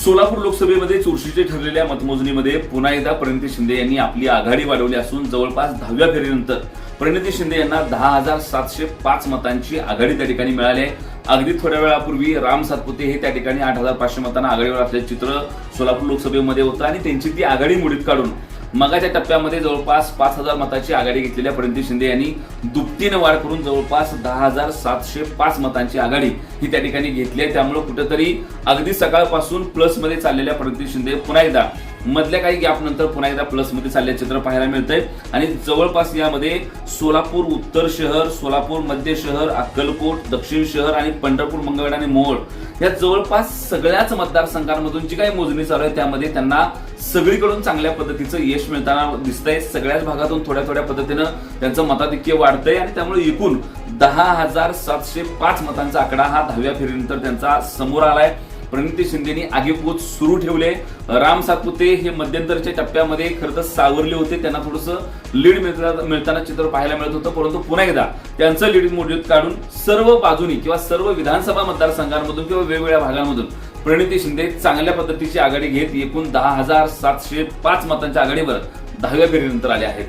सोलापूर लोकसभेमध्ये चुरशीचे ठरलेल्या मतमोजणीमध्ये पुन्हा एकदा प्रणिती शिंदे यांनी आपली आघाडी वाढवली असून जवळपास दहाव्या फेरीनंतर प्रणिती शिंदे यांना दहा हजार सातशे पाच मतांची आघाडी त्या ठिकाणी मिळाली आहे. अगदी थोड्या वेळापूर्वी राम सातपुते हे त्या ठिकाणी आठ हजार पाचशे मतांना आघाडीवर असल्याचे चित्र सोलापूर लोकसभेमध्ये होतं आणि त्यांची ती आघाडी मुडीत काढून मगाच्या टप्प्यामध्ये जवळपास पाच हजार मताची आघाडी घेतलेल्या प्रणिती शिंदे यांनी. दुपटीनं वाढ करून जवळपास दहा हजार सातशे पाच मतांची आघाडी ही त्या ठिकाणी घेतली आहे. त्यामुळे कुठेतरी अगदी सकाळपासून प्लसमध्ये चाललेल्या प्रणिती शिंदे पुन्हा एकदा मधल्या काही गॅप नंतर पुन्हा एकदा प्लसमध्ये चालले चित्र पाहायला मिळतंय. आणि जवळपास यामध्ये सोलापूर उत्तर शहर सोलापूर मध्य शहर अक्कलकोट दक्षिण शहर आणि पंढरपूर मंगळवेढ आणि मोहोळ या जवळपास सगळ्याच मतदारसंघांमधून जी काही मोजणी चालू आहे त्यामध्ये त्यांना सगळीकडून चांगल्या पद्धतीचं यश मिळताना दिसतंय. सगळ्याच भागातून थोड्या थोड्या पद्धतीनं त्यांचं मताधिक्य वाढतंय आणि त्यामुळे एकूण दहा हजार सातशे पाच मतांचा आकडा हा दहाव्या फेरीनंतर त्यांचा समोर आलाय. प्रणिती शिंदेनी आगेकूच सुरू ठेवले. राम सातपुते हे मध्यंतरच्या टप्प्यामध्ये खरं तर सावरले होते. त्यांना थोडंसं लीड मिळता- मिळताना चित्र पाहायला मिळत होतं. परंतु पुन्हा एकदा त्यांचं लीड मोडीत काढून सर्व बाजूनी किंवा सर्व विधानसभा मतदारसंघांमधून किंवा वेगवेगळ्या भागांमधून प्रणिती शिंदे चांगल्या पद्धतीची आघाडी घेत एकूण दहा हजार सातशे पाच मतांच्या आघाडीवर दहाव्या फेरीनंतर आले आहेत.